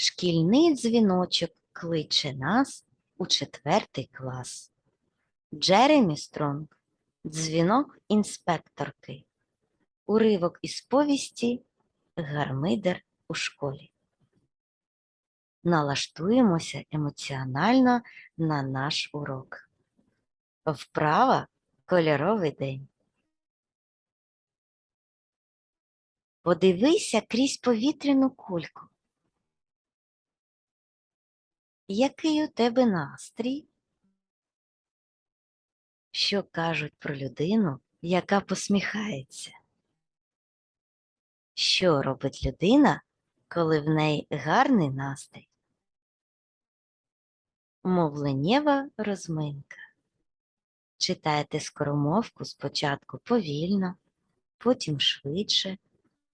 Шкільний дзвіночок кличе нас у четвертий клас. Джеремі Стронг, дзвінок інспекторки. Уривок із повісті Гармидер у школі. Налаштуємося емоціонально на наш урок. Вправа кольоровий день. Подивися крізь повітряну кульку. Який у тебе настрій? Що кажуть про людину, яка посміхається? Що робить людина, коли в неї гарний настрій? Мовленнєва розминка. Читайте скоромовку спочатку повільно, потім швидше,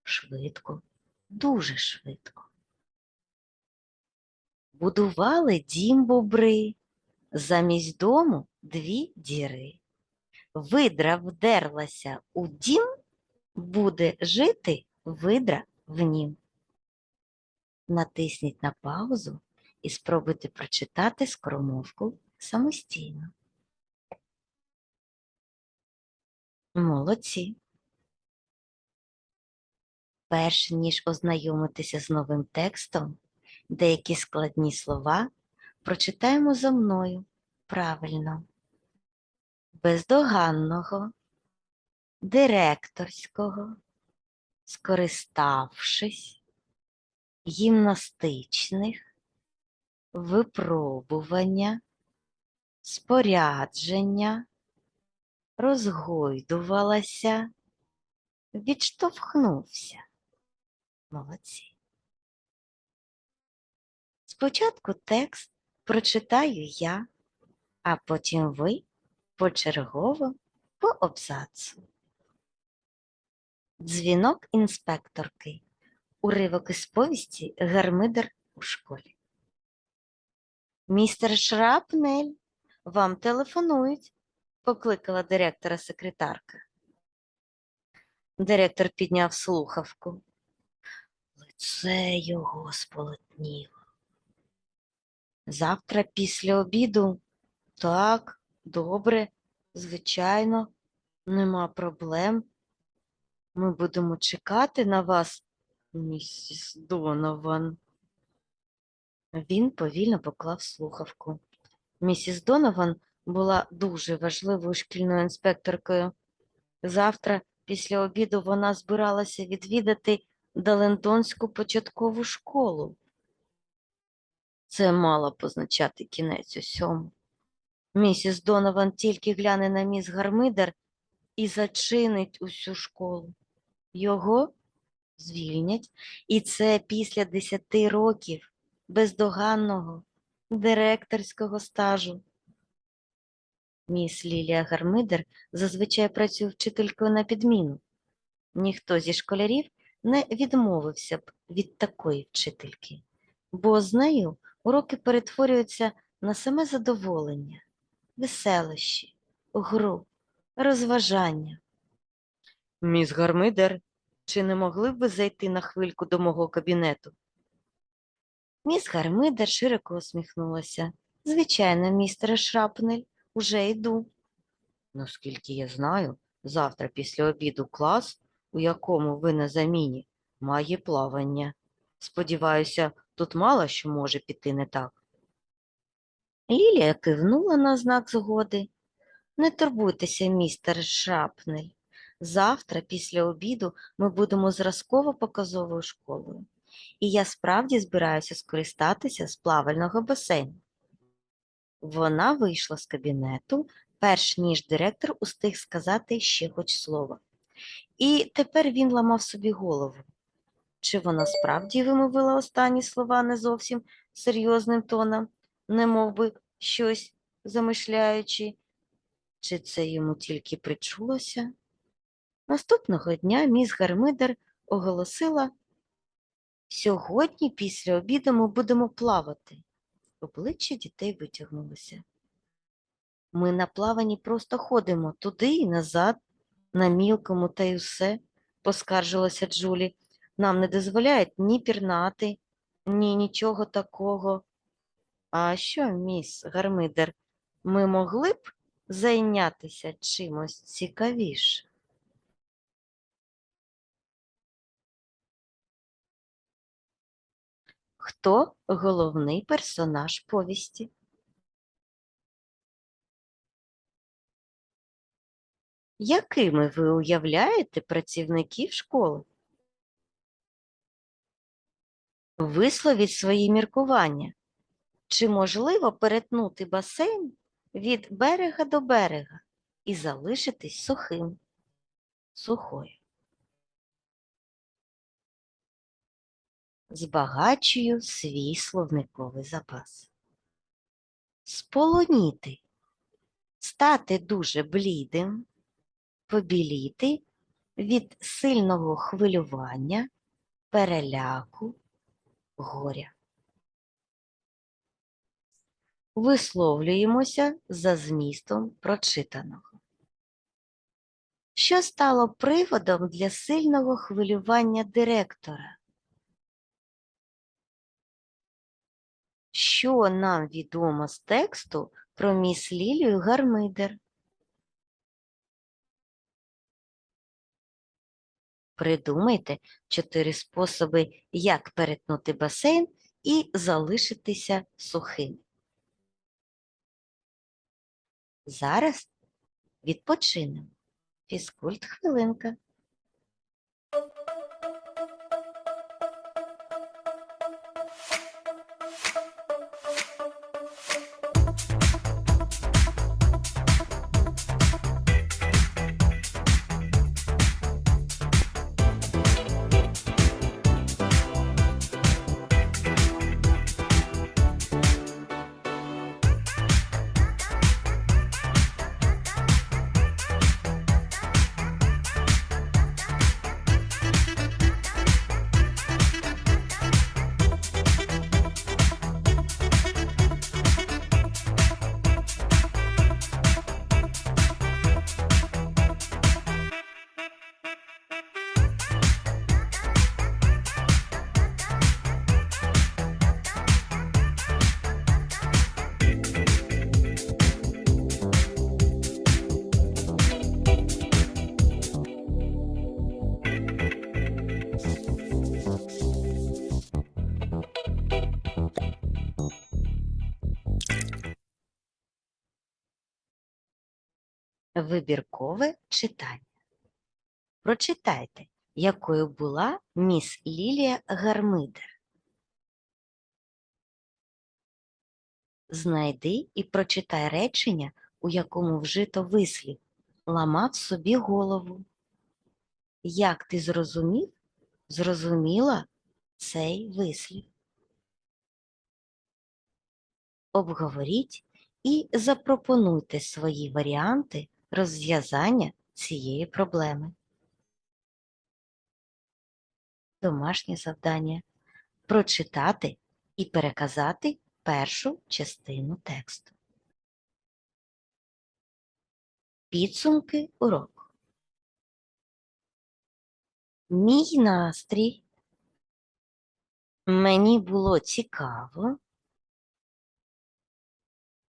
швидко, дуже швидко. Будували дім бобри, замість дому дві діри. Видра вдерлася у дім, буде жити видра в нім. Натисніть на паузу і спробуйте прочитати скоромовку самостійно. Молодці. Перш ніж ознайомитися з новим текстом, деякі складні слова прочитаємо за мною правильно. Бездоганного, директорського, скориставшись, гімнастичних, випробування, спорядження, розгойдувалася, відштовхнувся. Молодці. Спочатку текст прочитаю я, а потім ви почергово по абзацу. Дзвінок інспекторки. Уривок із повісті Гармидер у школі. Містер Шрапнель, вам телефонують, покликала директора секретарка. Директор підняв слухавку. Лице його сполотніло. Завтра після обіду. Так, добре, звичайно, нема проблем. Ми будемо чекати на вас, місіс Донован. Він повільно поклав слухавку. Місіс Донован була дуже важливою шкільною інспекторкою. Завтра, після обіду, вона збиралася відвідати Далентонську початкову школу. Це мало позначати кінець усьому. Місіс Донован тільки гляне на міс Гармидер і зачинить усю школу. Його звільнять, і це після десяти років бездоганного директорського стажу. Міс Лілія Гармидер зазвичай працює вчителькою на підміну. Ніхто зі школярів не відмовився б від такої вчительки, бо з нею уроки перетворюються на саме задоволення, веселощі, гру, розважання. Міс Гармидер, чи не могли б ви зайти на хвильку до мого кабінету? Міс Гармидер широко усміхнулася. Звичайно, містере Шрапнель, уже йду. Наскільки я знаю, завтра після обіду клас, у якому ви на заміні, має плавання. Сподіваюся, тут мало що може піти не так. Лілія кивнула на знак згоди. Не турбуйтеся, містер Шрапнель. Завтра, після обіду, ми будемо зразково-показовою школою. І я справді збираюся скористатися з плавального басейну. Вона вийшла з кабінету, перш ніж директор устиг сказати ще хоч слово. І тепер він ламав собі голову. Чи вона справді вимовила останні слова не зовсім серйозним тоном, не би щось замишляючи, чи це йому тільки причулося? Наступного дня міс Гармидер оголосила, сьогодні після обіду ми будемо плавати. Обличчя дітей витягнулося. Ми на плаванні просто ходимо туди і назад, на мілкому та й усе, поскаржилася Джулі. Нам не дозволяють ні пірнати, Ні, нічого такого. А що, міс Гармидер, ми могли б зайнятися чимось цікавіше? Хто головний персонаж повісті? Якими ви уявляєте працівників школи? Висловіть свої міркування. Чи можливо перетнути басейн від берега до берега і залишитись сухим, сухою? Збагачую свій словниковий запас. Сполоніти, стати дуже блідим, побіліти від сильного хвилювання, переляку, горя. Висловлюємося за змістом прочитаного. Що стало приводом для сильного хвилювання директора? Що нам відомо з тексту про міс Лілію Гармидер? Придумайте чотири способи, як перетнути басейн і залишитися сухим. Зараз відпочинемо. Фізкульт хвилинка. Вибіркове читання. Прочитайте, якою була міс Лілія Гармидер. Знайди і прочитай речення, у якому вжито вислів ламав собі голову. Як ти зрозумів, зрозуміла цей вислів? Обговоріть і запропонуйте свої варіанти розв'язання цієї проблеми. Домашнє завдання прочитати і переказати першу частину тексту. Підсумки уроку. Мій настрій. Мені було цікаво.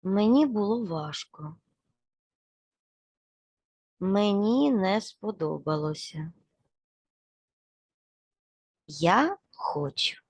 Мені було важко. Мені не сподобалося. Я хочу.